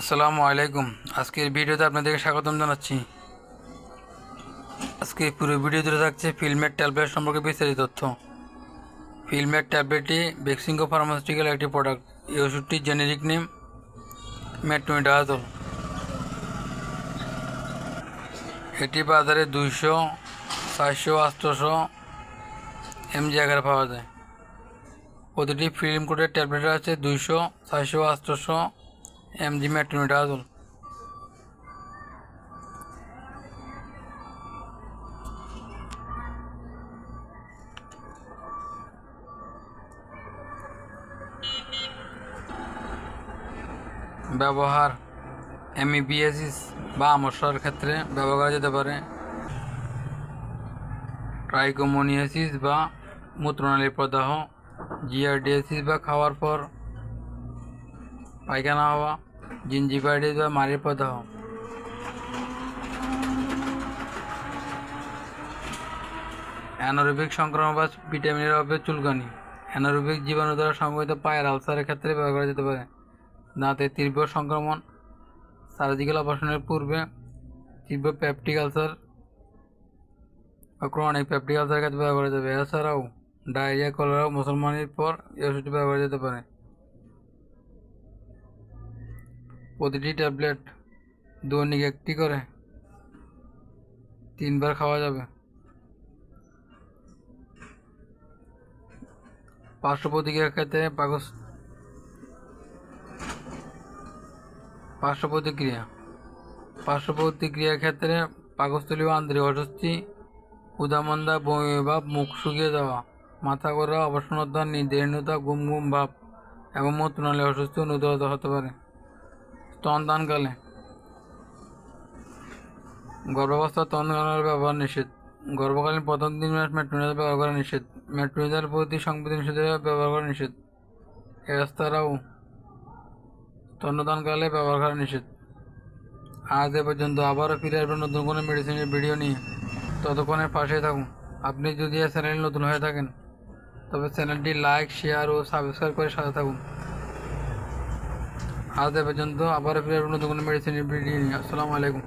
আসসালামু আলাইকুম। আজকের ভিডিওতে আপনাদেরকে স্বাগতম জানাচ্ছি। আজকে পুরো ভিডিও জুড়ে থাকছে ফিল্মের ট্যাবলেট সম্পর্কে বিস্তারিত তথ্য। ফিল্মের ট্যাবলেটটি বেক্সিঙ্গো ফার্মাসিউটিক্যাল একটি প্রোডাক্ট এই ওষুধটির জেনেরিক নেম মেট্রোমিডাজল এটি বাজারে দুইশো, চারশো আটশোশো এমজি আকারে পাওয়া যায়। প্রতিটি ফিল্ম কোডের ট্যাবলেট আছে দুইশো, চারশো আটশোশো এমজি মেট্রোমিডাজল ব্যবহার এমইবিএসিস বা আমস্যার ক্ষেত্রে ব্যবহার করা যেতে পারে। ট্রাইকোমোনিয়াসিস বা মূত্রনালীর প্রদাহ জিআরডিএসিস বা খাওয়ার পর পায়খানা হওয়া জিঞ্জিভাইটিস বা মারির প্রদাহ অ্যানোরোবিক সংক্রমণ বা ভিটামিনের অভাবে চুলকানি। অ্যানোরোবিক জীবাণু দ্বারা সংক্রমিত পায়ের আলসারের ক্ষেত্রে ব্যবহার করা যেতে পারে। দাঁতের তীব্র সংক্রমণ, সার্জিক্যাল অপারেশনের পূর্বে তীব্র পেপটিক আলসার বা ক্রনিক পেপটিক আলসারের ক্ষেত্রে ব্যবহার করা যাবে এছাড়াও ডায়রিয়া, কলেরা, মুসলমানের পর এই ব্যবহার করা যেতে পারে। প্রতিটি ট্যাবলেট দৈনিক একটি করে। তিনবার খাওয়া যাবে। পার্শ্ব প্রতিক্রিয়ার ক্ষেত্রে পাকস পার্শ্ব প্রতিক্রিয়া পার্শ্ব প্রতিক্রিয়ার ক্ষেত্রে পাকস্থলী ও আন্তরিক অস্বস্তি, উদামন্দা, বমি ভাব, মুখ শুকিয়ে যাওয়া, মাথা করা অবসন্নতা নির্দেহীনতা গুম গুম ভাব এবং মূত্রনালী অসুস্থ অনুদত হতে পারে। স্তনদানকালে গর্ভাবস্থা স্তনদানের ব্যবহার নিষেধ। গর্ভকালীন প্রথম তিন মাস মেট্রোনিজাল ব্যবহার করা নিষেধ। মেট্রোনিজাল প্রতি সংবেদনশীল ব্যবহার করা নিষেধ। এছাড়াও স্তন্যদানকালে ব্যবহার করা নিষেধ। আজ এ পর্যন্ত আবারও ফিরে আসবেন নতুন কোনো মেডিসিনের ভিডিও নিয়ে। ততক্ষণে পাশে থাকুন। আপনি যদি এই চ্যানেলে নতুন হয়ে থাকেন, তবে চ্যানেলটি লাইক শেয়ার ও সাবস্ক্রাইব করে সাথে থাকুন। আজ পর্যন্ত আবার ফিরে নতুন কোনো মেডিসিনের ভিডিও নিয়ে। আসসালামু আলাইকুম।